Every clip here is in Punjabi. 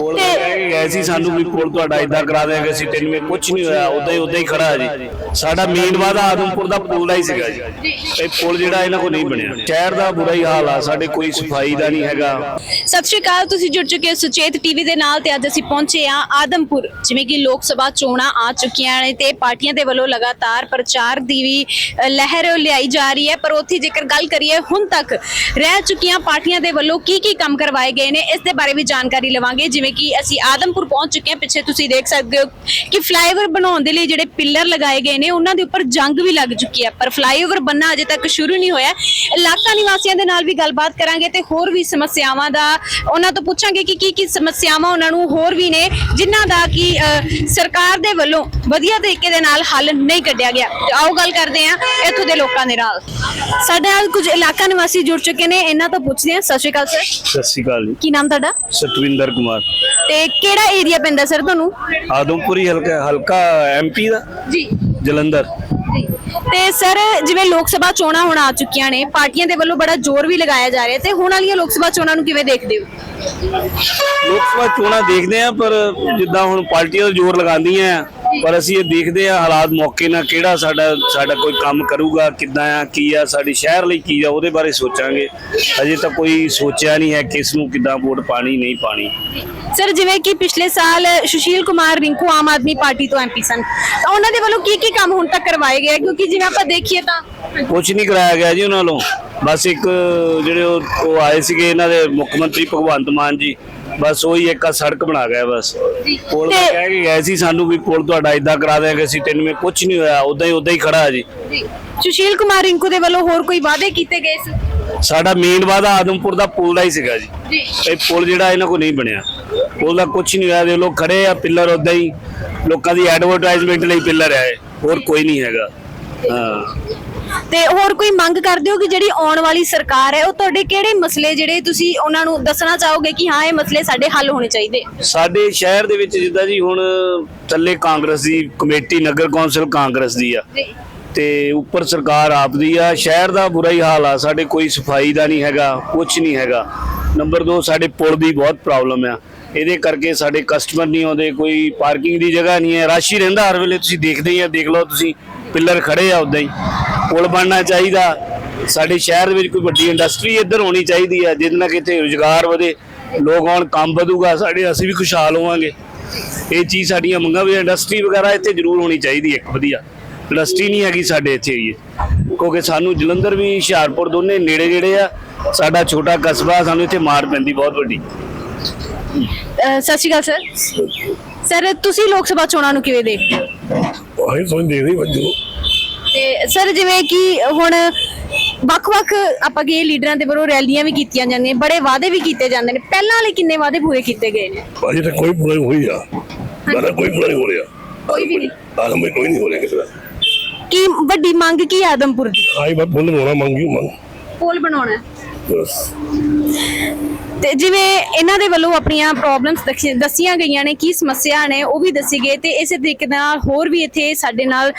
ਪੁਲ ਤੇ ਕਹਿ ਕੇ ਗਏ ਸੀ ਸਾਨੂੰ ਵੀ ਪੁਲ ਤੁਹਾਡਾ ਇਦਾਂ ਕਰਾ ਦੇਾਂਗੇ ਅਸੀਂ ਤਿੰਨ ਮੇ ਕੁਝ ਨਹੀਂ ਹੋਇਆ ਉਦਾਂ ਹੀ ਉਦਾਂ ਹੀ ਖੜਾ ਜੀ। ਸਾਡਾ ਮੇਨ ਵਾਦਾ ਆਦਮਪੁਰ ਦਾ ਪੁਲ ਦਾ ਹੀ ਸੀਗਾ ਜੀ। ਇਹ ਪੁਲ ਜਿਹੜਾ ਇਹਨਾਂ ਕੋਲ ਨਹੀਂ ਬਣਿਆ। ਸ਼ਹਿਰ ਦਾ ਬੁਰਾ ਹੀ ਹਾਲ ਆ ਸਾਡੇ ਕੋਈ ਸਫ਼ਾਈ ਦਾ ਨਹੀਂ ਹੈਗਾ। ਸਤਿ ਸ਼੍ਰੀ ਅਕਾਲ ਤੁਸੀਂ ਜੁੜ ਚੁੱਕੇ ਹੋ ਸੁਚੇਤ ਟੀਵੀ ਦੇ ਨਾਲ ਤੇ ਅੱਜ ਅਸੀਂ ਪਹੁੰਚੇ ਹਾਂ ਆਦਮਪੁਰ ਜਿਵੇਂ ਕਿ ਲੋਕ ਸਭਾ ਚੋਣਾਂ ਆ ਚੁੱਕੀਆਂ ਨੇ ਤੇ ਪਾਰਟੀਆਂ ਦੇ ਵੱਲੋਂ ਲਗਾਤਾਰ ਪ੍ਰਚਾਰ ਦੀ ਵੀ ਅ, ਲਹਿਰ ਲਿਆਈ ਜਾ ਰਹੀ ਹੈ। ਪਰ ਉੱਥੇ ਜੇਕਰ ਗੱਲ ਕਰੀਏ ਹੁਣ ਤੱਕ ਰਹਿ ਚੁੱਕੀਆਂ ਪਾਰਟੀਆਂ ਦੇ ਵੱਲੋਂ ਕੀ ਕੀ ਕੰਮ ਕਰਵਾਏ ਗਏ ਨੇ ਇਸ ਦੇ ਬਾਰੇ ਵੀ ਜਾਣਕਾਰੀ ਲਵਾਂਗੇ ਜਿਵੇਂ ਕਿ ਅਸੀਂ ਆਦਮਪੁਰ ਪਹੁੰਚ ਚੁੱਕੇ ਹਾਂ ਪਿੱਛੇ ਤੁਸੀਂ ਦੇਖ ਸਕਦੇ ਹੋ ਕਿ ਫਲਾਈਓਵਰ ਬਣਾਉਣ ਦੇ ਲਈ ਜਿਹੜੇ ਪਿੱਲਰ ਲਗਾਏ ਗਏ ਨੇ ਉਹਨਾਂ ਦੇ ਉੱਪਰ ਜੰਗ ਵੀ ਲੱਗ ਚੁੱਕੀ ਹੈ। ਪਰ ਫਲਾਈਓਵਰ ਬੰਨਾ ਅਜੇ ਤੱਕ ਸ਼ੁਰੂ ਨਹੀਂ ਹੋਇਆ। ਇਲਾਕਾ ਨਿਵਾਸੀਆਂ ਦੇ ਨਾਲ ਵੀ ਗੱਲਬਾਤ ਕਰਾਂਗੇ ਤੇ ਹੋਰ ਵੀ ਸਮੱਸਿਆਵਾਂ ਦਾ ਉਹਨਾਂ ਤੋਂ ਪੁੱਛਾਂਗੇ ਕਿ ਕੀ ਕੀ ਸਮੱਸਿਆਵਾਂ ਉਹਨਾਂ ਨੂੰ ਹੋਰ ਵੀ ਨੇ ਜਿਨ੍ਹਾਂ ਦਾ ਕਿ ਸਰਕਾਰ ਦੇ ਵੱਲੋਂ ਵਧੀਆ ਤਰੀਕੇ ਦੇ ਨਾਲ ਹੱਲ ਨਹੀਂ ਕੱਢਿਆ ਗਿਆ। ਆਓ ਗੱਲ ਕਰਦੇ ਹਾਂ ਇੱਥੋਂ ਦੇ ਲੋਕਾਂ ਦੇ ਨਾਲ। ਸਾਡੇ ਨਾਲ ਕੁਝ ਇਲਾਕਾ ਨਿਵਾਸੀ ਜੁੜ ਚੁੱਕੇ ਨੇ ਇਹਨਾਂ ਤੋਂ ਪੁੱਛਦੇ ਹਾਂ। ਸਤਿ ਸ਼੍ਰੀ ਅਕਾਲ ਸਰ। ਸਤਿ ਸ਼੍ਰੀ ਅਕਾਲ ਜੀ। ਕੀ ਨਾਮ ਤੁਹਾਡਾ? ਸਤਵਿੰਦਰ ਕੁਮਾਰ। ਤੇ ਕਿਹੜਾ ਏਰੀਆ ਪੈਂਦਾ ਸਰ ਤੁਹਾਨੂੰ? ਆਦਮਪੁਰੀ ਹਲਕਾ ਹਲਕਾ ਐਮਪੀ ਦਾ? ਜੀ। ਜਲੰਧਰ। ਤੇ ਸਰ ਜਿਵੇਂ ਲੋਕ ਸਭਾ ਚੋਣਾਂ ਹੁਣ ਆ ਚੁੱਕੀਆਂ ਨੇ ਪਾਰਟੀਆਂ ਦੇ ਵੱਲੋਂ ਬੜਾ ਜ਼ੋਰ ਵੀ ਲਗਾਇਆ ਜਾ ਰਿਹਾ ਤੇ ਹੁਣ ਵਾਲੀਆਂ ਲੋਕ ਸਭਾ ਚੋਣਾਂ ਨੂੰ ਕਿਵੇਂ ਦੇਖਦੇ ਹੋ? ਲੋਕ ਸਭਾ ਚੋਣਾਂ ਦੇਖਦੇ ਆ ਪਰ ਜਿੱਦਾਂ ਹੁਣ ਪਾਰਟੀਆਂ ਦਾ ਜ਼ੋਰ ਲਗਾਉਂਦੀਆਂ ਪਰ ਅਸੀਂ ਇਹ ਦੇਖਦੇ ਆ ਹਾਲਾਤ ਮੌਕੇ ਨਾਲ ਕਿਹੜਾ ਸਾਡਾ ਸਾਡਾ ਕੋਈ ਕੰਮ ਕਰੂਗਾ ਕਿੱਦਾਂ ਆ ਕੀ ਆ ਸਾਡੇ ਸ਼ਹਿਰ ਲਈ ਕੀ ਆ ਉਹਦੇ ਬਾਰੇ ਸੋਚਾਂਗੇ। ਅਜੇ ਤਾਂ ਕੋਈ ਸੋਚਿਆ ਨਹੀਂ ਹੈ ਕਿਸ ਨੂੰ ਕਿੱਦਾਂ ਵੋਟ ਪਾਣੀ ਨਹੀਂ ਪਾਣੀ। ਸਰ ਜਿਵੇਂ ਕਿ ਪਿਛਲੇ ਸਾਲ ਸੁਸ਼ੀਲ ਕੁਮਾਰ ਰਿੰਕੂ ਆਮ ਆਦਮੀ ਪਾਰਟੀ ਤੋਂ ਐਮਪੀ ਸਨ ਤਾਂ ਉਹਨਾਂ ਦੇ ਵੱਲੋਂ ਕੀ ਕੀ ਕੰਮ ਹੁਣ ਤੱਕ ਕਰਵਾਏ ਗਏ? ਕਿਉਂਕਿ ਜਿਵੇਂ ਆਪਾਂ ਦੇਖੀਏ ਤਾਂ ਕੁਝ ਨਹੀਂ ਕਰਾਇਆ ਗਿਆ ਜੀ ਉਹਨਾਂ ਵੱਲੋਂ। ਬਸ ਇੱਕ ਜਿਹੜੇ ਉਹ ਆਏ ਸੀਗੇ ਇਹਨਾਂ ਦੇ ਮੁੱਖ ਮੰਤਰੀ ਭਗਵੰਤ ਮਾਨ ਜੀ ਬਸ ਉਹੀ ਇੱਕ ਆ ਸੜਕ ਬਣਾ ਗਿਆ ਬਸ। ਪੁਲ ਤੇ- ਕਹਿ ਕੇ ਗਏ ਸੀ ਸਾਨੂੰ ਵੀ ਪੁਲ ਤੁਹਾਡਾ ਇਦਾਂ ਕਰਾ ਦੇਾਂਗੇ ਅਸੀਂ ਤਿੰਨ ਮੇ ਕੁਝ ਨਹੀਂ ਹੋਇਆ ਉਦਾਂ ਹੀ ਉਦਾਂ ਹੀ ਖੜਾ ਹੈ ਜੀ। ਸੁਸ਼ੀਲ ਕੁਮਾਰ ਰਿੰਕੂ ਦੇ ਵੱਲੋਂ ਹੋਰ ਕੋਈ ਵਾਅਦੇ ਕੀਤੇ ਗਏ ਸੀ? ਸਾਡਾ ਮੇਨ ਵਾਦਾ ਆਦਮਪੁਰ ਦਾ ਪੁਲ ਦਾ ਹੀ ਸੀਗਾ ਜੀ। ਇਹ ਪੁਲ ਜਿਹੜਾ ਇਹਨਾਂ ਕੋਲ ਨਹੀਂ ਬਣਿਆ। ਪੁਲ ਦਾ ਕੁਝ ਨਹੀਂ ਹੋਇਆ ਦੇ ਲੋਕ ਖੜੇ ਆ ਪਿੱਲਰ ਉਦਾਂ ਹੀ ਲੋਕਾਂ ਦੀ ਐਡਵਰਟਾਈਜ਼ਮੈਂਟ ਲਈ ਪਿੱਲਰ ਹੈ ਹੋਰ ਕੋਈ ਨਹੀਂ ਹੈਗਾ। ਹਾਂ। ਤੇ ਹੋਰ ਕੋਈ ਮੰਗ ਕਰਦੇ ਹੋ ਕਿ ਜਿਹੜੀ ਆਉਣ ਵਾਲੀ ਸਰਕਾਰ ਹੈ ਉਹ ਤੁਹਾਡੇ ਕਿਹੜੇ ਮਸਲੇ ਜਿਹੜੇ ਤੁਸੀਂ ਉਹਨਾਂ ਨੂੰ ਦੱਸਣਾ ਚਾਹੋਗੇ ਕਿ ਹਾਂ ਇਹ ਮਸਲੇ ਸਾਡੇ ਹੱਲ ਹੋਣੇ ਚਾਹੀਦੇ? ਸਾਡੇ ਸ਼ਹਿਰ ਦੇ ਵਿੱਚ ਜਿੱਦਾਂ ਜੀ ਹੁਣ ਚੱਲੇ ਕਾਂਗਰਸ ਦੀ ਕਮੇਟੀ ਨਗਰ ਕੌਂਸਲ ਕਾਂਗਰਸ ਦੀ ਆ। ਜੀ। ਤੇ ਉੱਪਰ ਸਰਕਾਰ ਆਪ ਦੀ ਆ। ਸ਼ਹਿਰ ਦਾ ਬੁਰਾ ਹੀ ਹਾਲ ਆ। ਸਾਡੇ ਕੋਈ ਸਫ਼ਾਈ ਦਾ ਨਹੀਂ ਹੈਗਾ ਕੁਝ ਨਹੀਂ ਹੈਗਾ। ਨੰਬਰ 2 ਸਾਡੇ ਪੁਲ ਦੀ ਬਹੁਤ ਪ੍ਰੋਬਲਮ ਆ। ਇਹਦੇ ਕਰਕੇ ਸਾਡੇ ਕਸਟਮਰ ਨਹੀਂ ਆਉਂਦੇ ਕੋਈ ਪਾਰਕਿੰਗ ਦੀ ਜਗ੍ਹਾ ਨਹੀਂ ਹੈ। ਰਸ਼ ਹੀ ਰਹਿੰਦਾ ਹਰ ਵੇਲੇ। ਤੁਸੀਂ ਦੇਖਦੇ ਹੀ ਆ ਦੇਖ ਲਓ ਤੁਸੀਂ। ਪਿੱਲਰ ਖੜੇ ਆ ਉਦਾਂ ਹੀ। ਪੁਲ ਬਣਨਾ ਚਾਹੀਦਾ। ਸਾਡੇ ਸ਼ਹਿਰ ਵਿੱਚ ਕੋਈ ਵੱਡੀ ਇੰਡਸਟਰੀ ਇੱਧਰ ਹੋਣੀ ਚਾਹੀਦੀ ਆ, ਜਿਹਦੇ ਨਾਲ ਕਿ ਰੁਜ਼ਗਾਰ ਵਧੇ, ਲੋਕ ਆਉਣ, ਕੰਮ ਵਧੂਗਾ। ਸਾਡੇ, ਅਸੀਂ ਵੀ ਖੁਸ਼ਹਾਲ ਹੋਵਾਂਗੇ। ਇਹ ਚੀਜ਼ ਸਾਡੀਆਂ ਮੰਗਾਂ ਵੀ ਇੰਡਸਟਰੀ ਵਗੈਰਾ ਇੱਥੇ ਜ਼ਰੂਰ ਹੋਣੀ ਚਾਹੀਦੀ ਇੱਕ ਵਧੀਆ। ਇੰਡਸਟਰੀ ਨਹੀਂ ਹੈਗੀ ਸਾਡੇ ਇੱਥੇ ਏਰੀਏ ਕਿਉਂਕਿ ਸਾਨੂੰ ਜਲੰਧਰ ਵੀ, ਹੁਸ਼ਿਆਰਪੁਰ ਦੋਨੇ ਨੇੜੇ ਨੇੜੇ ਆ। ਸਾਡਾ ਛੋਟਾ ਕਸਬਾ, ਸਾਨੂੰ ਇੱਥੇ ਮਾਰ ਪੈਂਦੀ ਬਹੁਤ ਵੱਡੀ। ਸਤਿ ਸ਼੍ਰੀ ਅਕਾਲ, ਸਰ। ਸਰ, ਤੁਸੀਂ ਲੋਕ ਸਭਾ ਚੋਣਾਂ ਨੂੰ ਕਿਵੇਂ ਦੇਖਦੇ ਹੋ? ਅਸੀਂ ਸਮਝ ਦੇ ਨਹੀਂ ਵੱਜੋ। ਤੇ ਸਰ ਜਿਵੇਂ ਕਿ ਹੁਣ ਵੱਖ-ਵੱਖ ਆਪਾਂ ਕੀ ਲੀਡਰਾਂ ਦੇ ਵੱਲੋਂ ਰੈਲੀਆਂ ਵੀ ਕੀਤੀਆਂ ਜਾਂਦੀਆਂ ਬੜੇ ਵਾਅਦੇ ਵੀ ਕੀਤੇ ਜਾਂਦੇ ਨੇ। ਪਹਿਲਾਂ ਵਾਲੇ ਕਿੰਨੇ ਵਾਅਦੇ ਪੂਰੇ ਕੀਤੇ ਗਏ ਨੇ? ਅਜੇ ਤੱਕ ਕੋਈ ਪੂਰਾ ਨਹੀਂ ਹੋਈ ਆ ਮੇਰਾ ਕੋਈ ਪੂਰਾ ਨਹੀਂ ਹੋ ਰਿਹਾ। ਕੋਈ ਵੀ ਨਹੀਂ। ਆਦਮ ਕੋਈ ਨਹੀਂ ਹੋ ਰਿਹਾ ਕਿਸੇ ਦਾ। ਕੀ ਵੱਡੀ ਮੰਗ ਕੀ ਆਦਮਪੁਰ ਦੀ? ਆਈ ਬਾਤ ਬੋਲ ਹੋਣਾ ਮੰਗੀ ਮੰਗ। ਪੁਲ ਬਣਾਉਣਾ। ਹੈ। ਬਸ ਤੇ ਜਿਵੇਂ ਇਹਨਾਂ ਦੇ ਵੱਲੋਂ ਆਪਣੀਆਂ ਪ੍ਰੋਬਲਮਸ ਦੱਸੀਆਂ ਗਈਆਂ ਨੇ, ਕੀ ਸਮੱਸਿਆ ਨੇ, ਉਹ ਵੀ ਦੱਸੀ ਗਏ ਤੇ ਇਸੇ ਤਰੀਕੇ ਨਾਲ ਹੋਰ ਵੀ ਇੱਥੇ ਸਾਡੇ ਨਾਲ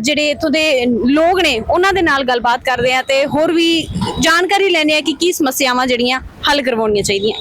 ਜਿਹੜੇ ਇੱਥੋਂ ਦੇ ਲੋਕ ਨੇ, ਉਹਨਾਂ ਦੇ ਨਾਲ ਗੱਲਬਾਤ ਕਰਦੇ ਆ ਤੇ ਹੋਰ ਵੀ ਜਾਣਕਾਰੀ ਲੈਣੇ ਆ ਕਿ ਕੀ ਸਮੱਸਿਆਵਾਂ ਜਿਹੜੀਆਂ ਹੱਲ ਕਰਵਾਉਣੀਆਂ ਚਾਹੀਦੀਆਂ।